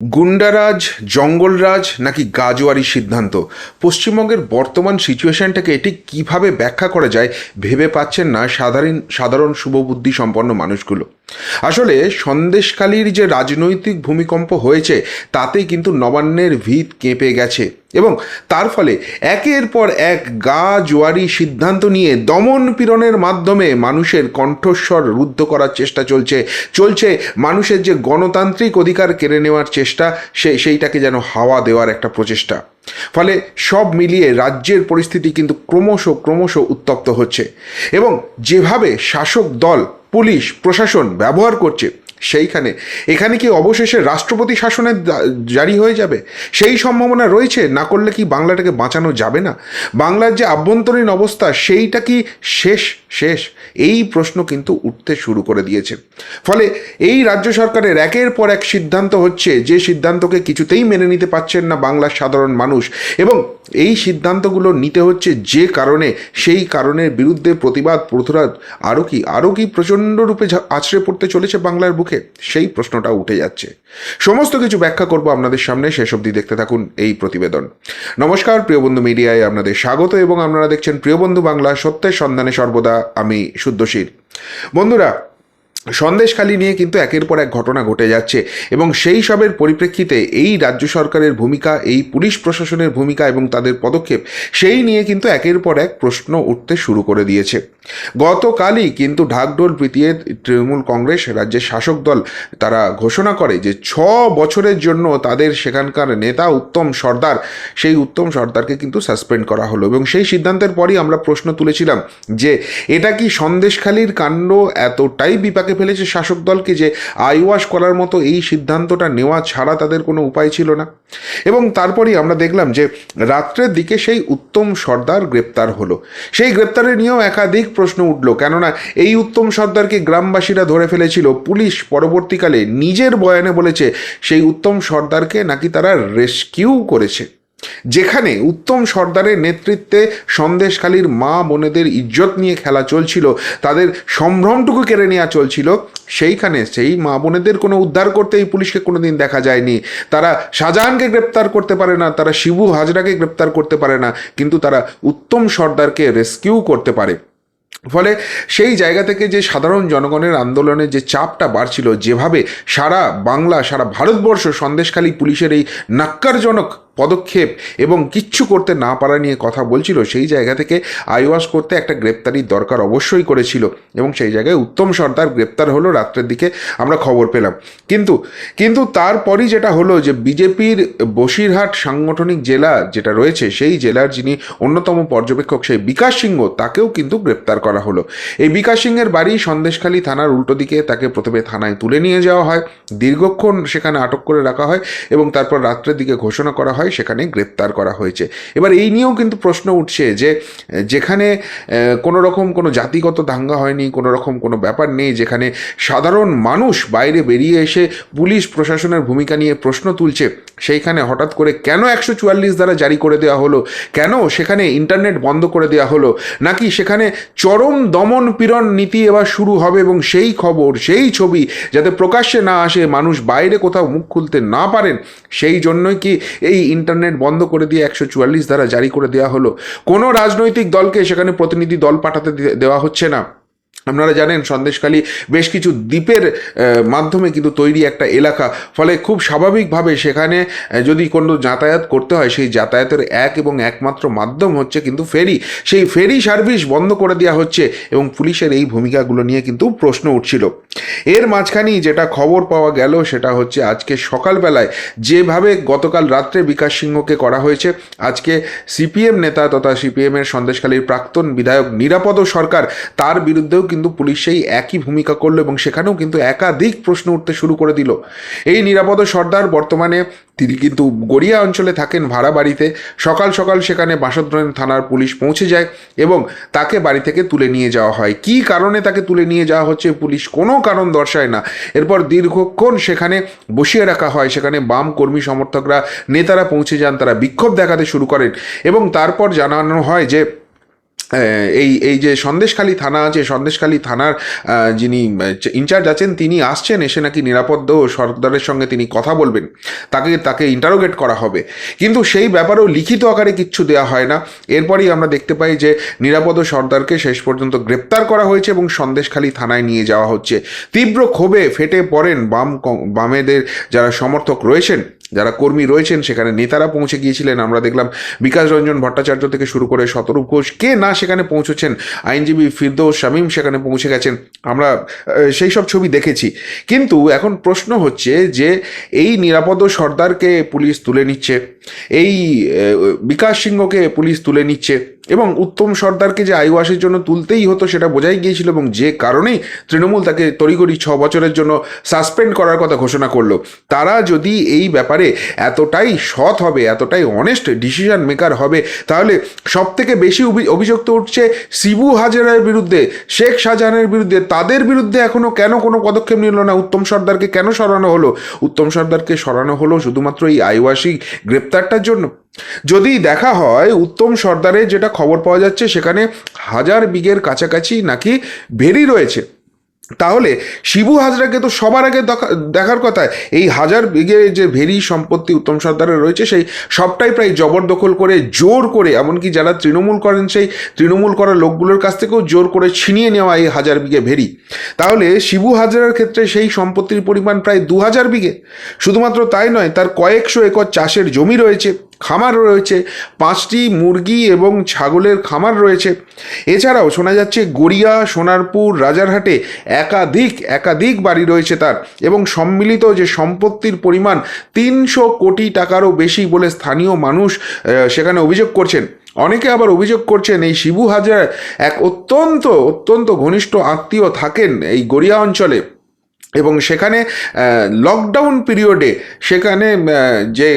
গুন্ডারাজ, জঙ্গলরাজ নাকি গাজোয়ারি সিদ্ধান্ত? পশ্চিমবঙ্গের বর্তমান সিচুয়েশনটাকে এটি কীভাবে ব্যাখ্যা করা যায় ভেবে পাচ্ছেন না সাধারণ সাধারণ শুভবুদ্ধি সম্পন্ন মানুষগুলো। আসলে সন্দেশখালীর যে রাজনৈতিক ভূমিকম্প হয়েছে তাতে কিন্তু নবান্নের ভিত কেঁপে গেছে এবং তার ফলে একের পর এক গা জোয়ারি সিদ্ধান্ত নিয়ে দমন পীড়নের মাধ্যমে মানুষের কণ্ঠস্বর রুদ্ধ করার চেষ্টা চলছে। চলছে মানুষের যে গণতান্ত্রিক অধিকার কেড়ে নেওয়ার চেষ্টা, সে, সেইটাকে যেন হাওয়া দেওয়ার একটা প্রচেষ্টা। ফলে সব মিলিয়ে রাজ্যের পরিস্থিতি কিন্তু ক্রমশ ক্রমশ উত্তপ্ত হচ্ছে এবং যেভাবে শাসক দল পুলিশ, প্রশাসন ব্যবহার করছে সেইখানে। এখানে কি অবশেষে রাষ্ট্রপতি শাসনের জারি হয়ে যাবে? সেই সম্ভাবনা রয়েছে? না করলে কি বাংলাটাকে বাঁচানো যাবে না? বাংলার যে আভ্যন্তরীণ অবস্থা, সেইটা কি শেষ শেষ? এই প্রশ্ন কিন্তু উঠতে শুরু করে দিয়েছে। ফলে এই রাজ্য সরকারের একের পর এক সিদ্ধান্ত হচ্ছে, যে সিদ্ধান্তকে কিছুতেই মেনে নিতে পারছেন না বাংলার সাধারণ মানুষ এবং এই সিদ্ধান্তগুলো নিতে হচ্ছে যে কারণে, সেই কারণের বিরুদ্ধে প্রতিবাদ প্রতিবাদ আরও কি আরও কি প্রচণ্ড রূপে আছড়ে পড়তে চলেছে বাংলার বুকে? সেই প্রশ্নটা উঠে যাচ্ছে। সমস্ত কিছু ব্যাখ্যা করব আপনাদের সামনে, শেষ অবধি দেখতে থাকুন এই প্রতিবেদন। নমস্কার, প্রিয় বন্ধু মিডিয়ায় আপনাদের স্বাগত এবং আপনারা দেখছেন প্রিয় বন্ধু বাংলা সত্যের সন্ধানে সর্বদা, আমি শুদ্ধশীল। বন্ধুরা সন্দেশখালি নিয়ে কিন্তু একের পর এক ঘটনা ঘটে যাচ্ছে এবং সেই সবের পরিপ্রেক্ষিতে এই রাজ্য সরকারের ভূমিকা, এই পুলিশ প্রশাসনের ভূমিকা এবং তাদের পদক্ষেপ, সেই নিয়ে কিন্তু একের পর এক প্রশ্ন উঠতে শুরু করে দিয়েছে। গতকালই কিন্তু ঢাকঢোল পিটিয়ে তৃণমূল কংগ্রেস রাজ্যের শাসক দল তারা ঘোষণা করে যে ছ বছরের জন্য তাদের সেখানকার নেতা উত্তম সর্দার, সেই উত্তম সর্দারকে কিন্তু সাসপেন্ড করা হলো এবং সেই সিদ্ধান্তের পরই আমরা প্রশ্ন তুলেছিলাম যে এটা কি সন্দেশখালীর কাণ্ড এতটাই বিপাকে ফেলেছে শাসক দলকে যে আইওয়াশ করার মতো এই সিদ্ধান্তটা নেওয়া ছাড়া তাদের কোনো উপায় ছিল না। এবং তারপরেই আমরা দেখলাম যে রাত্রের দিকে সেই উত্তম সর্দার গ্রেপ্তার হলো। সেই গ্রেপ্তারে নিয়েও একাধিক প্রশ্ন উঠল, কেননা এই উত্তম সর্দারকে গ্রামবাসীরা ধরে ফেলেছিল, পুলিশ পরবর্তীকালে নিজের বয়ানে বলেছে, সেই উত্তম সর্দারকে নাকি তারা রেস্কিউ করেছে। যেখানে উত্তম সর্দারের নেতৃত্বে সন্দেশখালীর মা বোনেদের ইজ্জত নিয়ে খেলা চলছিল, তাদের সম্ভ্রমটুকু কেড়ে নেওয়া চলছিল, সেইখানে সেই মা বোনেদের কোনো উদ্ধার করতে এই পুলিশকে কোনো দিন দেখা যায়নি। তারা শাহজাহানকে গ্রেপ্তার করতে পারে না, তারা শিবু হাজরাকে গ্রেপ্তার করতে পারে না, কিন্তু তারা উত্তম সর্দারকে রেস্কিউ করতে পারে। ফলে সেই জায়গা থেকে যে সাধারণ জনগণের আন্দোলনের যে চাপটা বাড়ছিল, যেভাবে সারা বাংলা, সারা ভারতবর্ষ সন্দেশখালী পুলিশের এই নাক্কারজনক পদক্ষেপ এবং কিচ্ছু করতে না পারা নিয়ে কথা বলছিল, সেই জায়গা থেকে আইওয়াস করতে একটা গ্রেপ্তারির দরকার অবশ্যই করেছিল এবং সেই জায়গায় উত্তম সর্দার গ্রেপ্তার হলো, রাত্রের দিকে আমরা খবর পেলাম। কিন্তু কিন্তু তারপরই যেটা হলো যে বিজেপির বসিরহাট সাংগঠনিক জেলা যেটা রয়েছে, সেই জেলার যিনি অন্যতম পর্যবেক্ষক সেই বিকাশ সিংহ, তাকেও কিন্তু গ্রেপ্তার করা হলো। এই বিকাশ সিংহের বাড়ি সন্দেশখালী থানার উল্টো দিকে তাকে প্রথমে থানায় তুলে নিয়ে যাওয়া হয়। দীর্ঘক্ষণ সেখানে আটক করে রাখা হয় এবং তারপর রাত্রের দিকে ঘোষণা করা হয় সেখানে গ্রেপ্তার করা হয়েছে। এবার এই নিয়েও কিন্তু প্রশ্ন উঠছে যে, যেখানে কোনো রকম কোনো জাতিগত দাঙ্গা হয়নি কোনো রকম কোনো ব্যাপার নেই, যেখানে সাধারণ মানুষ বাইরে বেরিয়ে এসে পুলিশ প্রশাসনের ভূমিকা নিয়ে প্রশ্ন তুলছে, সেইখানে হঠাৎ করে কেন একশো চুয়াল্লিশ দ্বারা জারি করে দেওয়া হলো? কেন সেখানে ইন্টারনেট বন্ধ করে দেওয়া হলো? নাকি সেখানে চরম দমন পীড়ন নীতি এবার শুরু হবে এবং সেই খবর, সেই ছবি যাতে প্রকাশ্যে না আসে, মানুষ বাইরে কোথাও মুখ খুলতে না পারেন, সেই জন্যই কি এই ইন্টারনেট বন্ধ করে দিয়ে একশো চুয়াল্লিশ দ্বারা জারি করে দেওয়া হলো। কোনো রাজনৈতিক দলকে সেখানে প্রতিনিধি দল পাঠাতে দেওয়া হচ্ছে না। আপনারা জানেন সন্দেশখালী বেশ কিছু দ্বীপের মাধ্যমে কিন্তু তৈরি একটা এলাকা। ফলে খুব স্বাভাবিকভাবে সেখানে যদি কোনো যাতায়াত করতে হয়, সেই যাতায়াতের এক এবং একমাত্র মাধ্যম হচ্ছে কিন্তু ফেরি। সেই ফেরি সার্ভিস বন্ধ করে দেওয়া হচ্ছে এবং পুলিশের এই ভূমিকাগুলো নিয়ে কিন্তু প্রশ্ন উঠছিল। এর মাঝখানেই যেটা খবর পাওয়া গেল, সেটা হচ্ছে আজকে সকালবেলায় যেভাবে গতকাল রাত্রে বিকাশ সিংহকে করা হয়েছে, আজকে সিপিএম নেতা তথা সিপিএমের সন্দেশখালীর প্রাক্তন বিধায়ক নিরাপদ সরকার তার বিরুদ্ধেও কিন্তু পুলিশ সেই একই ভূমিকা করল এবং সেখানেও কিন্তু একাধিক প্রশ্ন উঠতে শুরু করে দিল। এই নিরাপদ সর্দার বর্তমানে তিনি কিন্তু গড়িয়া অঞ্চলে থাকেন ভাড়া বাড়িতে। সকাল সকাল সেখানে বাসদ্রয়ন থানার পুলিশ পৌঁছে যায় এবং তাকে বাড়ি থেকে তুলে নিয়ে যাওয়া হয়। কী কারণে তাকে তুলে নিয়ে যাওয়া হচ্ছে পুলিশ কোনো কারণ দর্শায় না। এরপর দীর্ঘক্ষণ সেখানে বসিয়ে রাখা হয়। সেখানে বাম কর্মী সমর্থকরা, নেতারা পৌঁছে যান, তারা বিক্ষোভ দেখাতে শুরু করেন এবং তারপর জানানো হয় যে এই এই যে সন্দেশখালী থানা আছে, সন্দেশখালী থানার যিনি ইনচার্জ আছেন, তিনি আসছেন, এসে নাকি নিরাপদ সর্দারের সঙ্গে তিনি কথা বলবেন। তাকে তাকে ইন্টারোগেট করা হবে। কিন্তু সেই ব্যাপারেও লিখিত আকারে কিচ্ছু দেওয়া হয় না। এরপরই আমরা দেখতে পাই যে নিরাপদ সর্দারকে শেষ পর্যন্ত গ্রেপ্তার করা হয়েছে এবং সন্দেশখালী থানায় নিয়ে যাওয়া হচ্ছে। তীব্র ক্ষোভে ফেটে পড়েন বাম বামেদের যারা সমর্থক রয়েছেন। যারা কর্মী রয়েছেন, সেখানে নেতারা পৌঁছে গিয়েছিলেন। আমরা দেখলাম বিকাশ রঞ্জন ভট্টাচার্য থেকে শুরু করে শতরূপ ঘোষ, কে না সেখানে পৌঁছেছেন আইনজীবী ফিরদৌস শামীম সেখানে পৌঁছে গেছেন। আমরা সেই সব ছবি দেখেছি। কিন্তু এখন প্রশ্ন হচ্ছে যে, এই নিরাপদ সর্দারকে পুলিশ তুলে নিচ্ছে? এই বিকাশ সিংহকে পুলিশ তুলে নিচ্ছে? এবং উত্তম সর্দারকে যে আইওয়াসের জন্য তুলতেই হতো সেটা বোঝাই গিয়েছিল এবং যে কারণেই তৃণমূল তাকে তড়িঘড়ি ছ বছরের জন্য সাসপেন্ড করার কথা ঘোষণা করল। তারা যদি এই ব্যাপারে এতটাই সৎ হবে, এতটাই অনেস্ট ডিসিশন মেকার হবে, তাহলে সব থেকে বেশি অভি- অভিযোগ তো উঠছে শিবু হাজারের বিরুদ্ধে, শেখ শাহজাহানের বিরুদ্ধে। তাদের বিরুদ্ধে এখনও কেন কোনো পদক্ষেপ নিল না? উত্তম সর্দারকে কেন সরানো হলো? উত্তম সর্দারকে সরানো হলো শুধুমাত্র এই আইওয়াসি গ্রেপ্তারটার জন্য? যদি দেখা হয় উত্তম সর্দারের যেটা খবর পাওয়া যাচ্ছে, সেখানে হাজার বিঘের কাছাকাছি নাকি ভেরি রয়েছে। তাহলে শিবু হাজরাকে তো সবার আগে দেখা- দেখার কথা। এই হাজার বিঘে যে ভেরি সম্পত্তি উত্তম সর্দারের রয়েছে, সেই সবটাই প্রায় জবরদখল করে, জোর করে, এমনকি যারা তৃণমূল করেন, সেই তৃণমূল করা লোকগুলোর কাছ থেকেও জোর করে ছিনিয়ে নেওয়া এই হাজার বিঘে ভেরি তাহলে শিবু হাজরার ক্ষেত্রে সেই সম্পত্তির পরিমাণ প্রায় দু হাজার বিঘে। শুধুমাত্র তাই নয়, তার কয়েকশো একর চাষের জমি রয়েছে। খামার রয়েছে, পাঁচটি মুরগি এবং ছাগলের খামার রয়েছে। এছাড়াও শোনা যাচ্ছে, গড়িয়া, সোনারপুর, রাজারহাটে একাধিক একাধিক বাড়ি রয়েছে তার এবং সম্মিলিত যে সম্পত্তির পরিমাণ তিনশো কোটি টাকারও বেশি বলে স্থানীয় মানুষ সেখানে অভিযোগ করছেন। অনেকে আবার অভিযোগ করছেন, এই শিবু হাজার এক অত্যন্ত অত্যন্ত ঘনিষ্ঠ আত্মীয় থাকেন এই গড়িয়া অঞ্চলে এবং সেখানে লকডাউন পিরিয়ডে সেখানে যে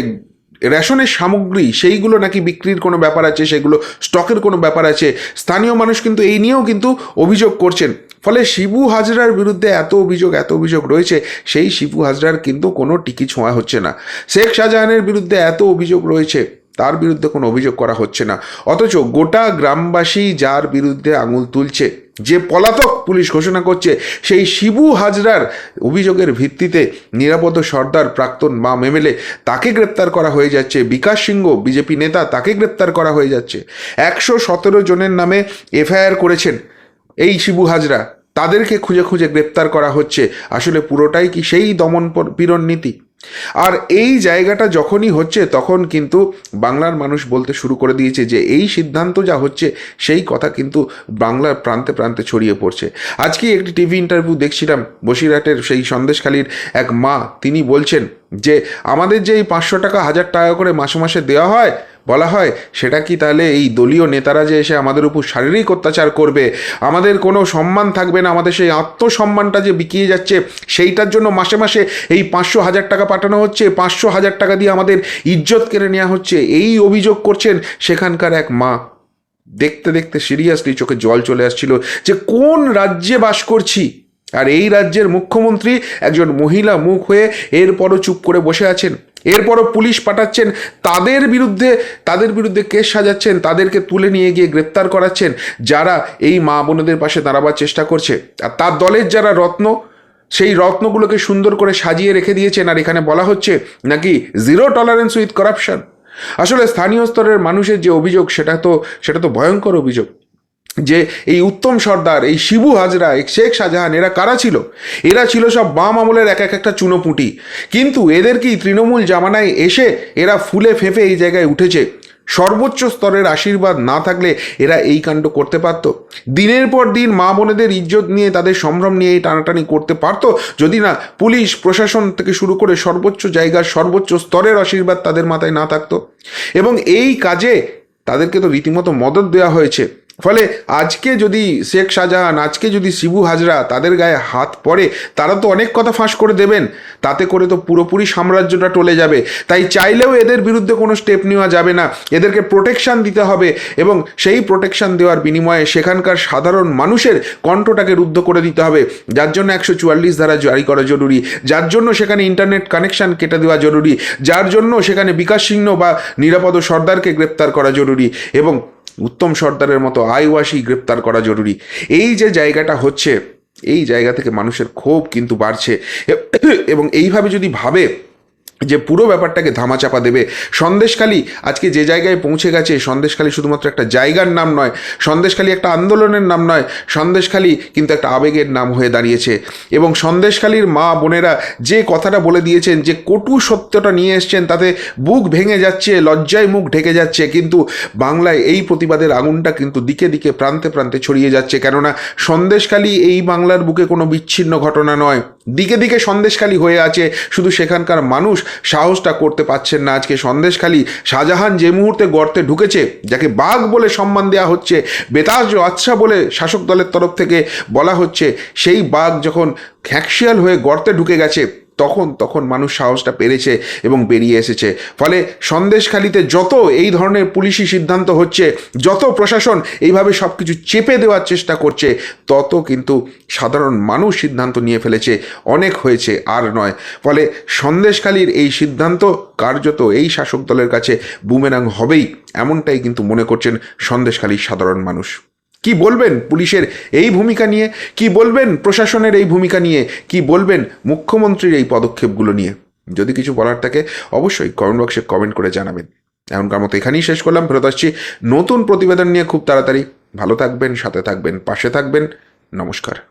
রেশনের সামগ্রী, সেইগুলো নাকি বিক্রির কোনো ব্যাপার আছে, সেগুলো স্টকের কোনো ব্যাপার আছে, স্থানীয় মানুষ কিন্তু এই নিয়েও কিন্তু অভিযোগ করছেন। ফলে শিবু হাজরার বিরুদ্ধে এত অভিযোগ এত অভিযোগ রয়েছে, সেই শিবু হাজরার কিন্তু কোনো টিকি ছোঁয়া হচ্ছে না। শেখ শাহজাহানের বিরুদ্ধে এত অভিযোগ রয়েছে, তার বিরুদ্ধে কোনো অভিযোগ করা হচ্ছে না। অথচ গোটা গ্রামবাসী যার বিরুদ্ধে আঙুল তুলছে যে পলাতক পুলিশ ঘোষণা করছে, সেই শিবু হাজরার অভিযোগের ভিত্তিতে নিরাপদ সর্দার প্রাক্তন বাম এমএলএ তাকে গ্রেপ্তার করা হয়ে যাচ্ছে। বিকাশ সিংহ, বিজেপি নেতা, তাকে গ্রেপ্তার করা হয়ে যাচ্ছে। একশো সতেরো জনের নামে এফআইআর করেছেন এই শিবু হাজরা। তাদেরকে খুঁজে খুঁজে গ্রেপ্তার করা হচ্ছে। আসলে পুরোটাই কি সেই দমন পীড়ন নীতি? আর এই জায়গাটা যখনই হচ্ছে, তখন কিন্তু বাংলার মানুষ বলতে শুরু করে দিয়েছে যে, এই সিদ্ধান্ত যা হচ্ছে, সেই কথা কিন্তু বাংলার প্রান্তে প্রান্তে ছড়িয়ে পড়ছে। আজকে একটি টিভি ইন্টারভিউ দেখছিলাম, বসিরহাটের সেই সন্দেশখালীর এক মা, তিনি বলছেন যে, আমাদের যে এই পাঁচশো টাকা হাজার টাকা করে মাসে মাসে দেওয়া হয় বলা হয়, সেটা কি তাহলে এই দলীয় নেতারা যে এসে আমাদের উপর শারীরিক অত্যাচার করবে, আমাদের কোনো সম্মান থাকবে না, আমাদের সেই আত্মসম্মানটা যে বিকিয়ে যাচ্ছে, সেইটার জন্য মাসে মাসে এই পাঁচশো হাজার টাকা পাঠানো হচ্ছে, পাঁচশো হাজার টাকা দিয়ে আমাদের ইজ্জত কেড়ে নেওয়া হচ্ছে, এই অভিযোগ করছেন সেখানকার এক মা। দেখতে দেখতে সিরিয়াসলি চোখে জল চলে আসছিল যে, কোন রাজ্যে বাস করছি? আর এই রাজ্যের মুখ্যমন্ত্রী একজন মহিলা মুখ হয়ে এরপরও চুপ করে বসে আছেন। এরপরও পুলিশ পাঠাচ্ছেন, তাদের বিরুদ্ধে তাদের বিরুদ্ধে কেস সাজাচ্ছেন, তাদেরকে তুলে নিয়ে গিয়ে গ্রেপ্তার করাচ্ছেন, যারা এই মা বোনেদের পাশে দাঁড়াবার চেষ্টা করছে। আর তার দলের যারা রত্ন, সেই রত্নগুলোকে সুন্দর করে সাজিয়ে রেখে দিয়েছেন, আর এখানে বলা হচ্ছে নাকি জিরো টলারেন্স উইথ করাপশন আসলে স্থানীয় স্তরের মানুষের যে অভিযোগ, সেটা তো সেটা তো ভয়ঙ্কর অভিযোগ। যে এই উত্তম সর্দার, এই শিবু হাজরা, এই শেখ শাহজাহান, এরা কারা ছিল? এরা ছিল সব বাম আমলের এক এক একটা চুনোপুটি। কিন্তু এদেরকেই তৃণমূল জামানায় এসে এরা ফুলে ফেঁপে এই জায়গায় উঠেছে? সর্বোচ্চ স্তরের আশীর্বাদ না থাকলে এরা এই কাণ্ড করতে পারত? দিনের পর দিন মা বোনেদের ইজ্জত নিয়ে তাদের সম্ভ্রম নিয়ে এই টানাটানি করতে পারতো? যদি না, পুলিশ, প্রশাসন থেকে শুরু করে সর্বোচ্চ জায়গার সর্বোচ্চ স্তরের আশীর্বাদ তাদের মাথায় না থাকতো। এবং এই কাজে তাদেরকে তো রীতিমতো মদত দেওয়া হয়েছে। ফলে আজকে যদি শেখ শাহজাহান, আজকে যদি শিবু হাজরা তাদের গায়ে হাত পড়ে, তারা তো অনেক কথা ফাঁস করে দেবেন। তাতে করে তো পুরোপুরি সাম্রাজ্যটা টলে যাবে। তাই চাইলেও এদের বিরুদ্ধে কোনো স্টেপ নেওয়া যাবে না। এদেরকে প্রোটেকশান দিতে হবে এবং সেই প্রোটেকশান দেওয়ার বিনিময়ে সেখানকার সাধারণ মানুষের কণ্ঠটাকে রুদ্ধ করে দিতে হবে। যার জন্য একশো চুয়াল্লিশ ধারা জারি করা জরুরি। যার জন্য সেখানে ইন্টারনেট কানেকশান কেটে দেওয়া জরুরি। যার জন্য সেখানে বিকাশ সিংহ বা নিরাপদ সর্দারকে গ্রেপ্তার করা জরুরি। এবং উত্তম সর্দারের মতো আইওয়াসি গ্রেপ্তার করা জরুরি। এই যে জায়গাটা হচ্ছে, এই জায়গা থেকে মানুষের ক্ষোভ কিন্তু বাড়ছে। এবং এইভাবে যদি ভাবে যে পুরো ব্যাপারটাকে ধামাচাপা দেবে। সন্দেশখালি আজকে যে জায়গায় পৌঁছে গেছে, সন্দেশখালি শুধুমাত্র একটা জায়গার নাম নয়, সন্দেশখালি একটা আন্দোলনের নাম নয়, সন্দেশখালি কিন্তু একটা আবেগের নাম হয়ে দাঁড়িয়েছে। এবং সন্দেশখালির মা বোনেরা যে কথাটা বলে দিয়েছেন যে কটু সত্যটা নিয়ে এসছেন, তাতে বুক ভেঙে যাচ্ছে, লজ্জায় মুখ ঢেকে যাচ্ছে, কিন্তু বাংলায় এই প্রতিবাদের আগুনটা কিন্তু দিকে দিকে, প্রান্তে প্রান্তে ছড়িয়ে যাচ্ছে। কেননা সন্দেশখালি এই বাংলার বুকে কোনো বিচ্ছিন্ন ঘটনা নয়। দিকে দিকে সন্দেশখালি হয়ে আছে, শুধু সেখানকার মানুষ সাহসটা করতে পারছেন না। আজকে সন্দেশখালি শাহজাহান যে মুহূর্তে গর্তে ঢুকেছে, যাকে বাঘ বলে সম্মান দেওয়া হচ্ছে, বেতাজ আচ্ছা বলে শাসক দলের তরফ থেকে বলা হচ্ছে, সেই বাঘ যখন খ্যাকশিয়াল হয়ে গর্তে ঢুকে গেছে তখন তখন মানুষ সাহসটা পেরেছে এবং বেরিয়ে এসেছে। ফলে সন্দেশখালিতে যত এই ধরনের পুলিশি সিদ্ধান্ত হচ্ছে, যত প্রশাসন এইভাবে সব কিছু চেপে দেওয়ার চেষ্টা করছে, তত কিন্তু সাধারণ মানুষ সিদ্ধান্ত নিয়ে ফেলেছে। অনেক হয়েছে, আর নয়। ফলে সন্দেশখালির এই সিদ্ধান্ত কার্যত এই শাসক দলের কাছে বুমেরাং হবেই, এমনটাই কিন্তু মনে করছেন সন্দেশখালির সাধারণ মানুষ। কি বলবেন পুলিশের এই ভূমিকা নিয়ে? কি বলবেন প্রশাসনের এই ভূমিকা নিয়ে? কি বলবেন মুখ্যমন্ত্রীর এই পদক্ষেপগুলো নিয়ে? যদি কিছু বলার থাকে অবশ্যই কমেন্ট বক্সে কমেন্ট করে জানাবেন। এখনকার মতো এখানেই শেষ করলাম। ফেরত আসছি নতুন প্রতিবেদন নিয়ে খুব তাড়াতাড়ি। ভালো থাকবেন, সাথে থাকবেন, পাশে থাকবেন। নমস্কার।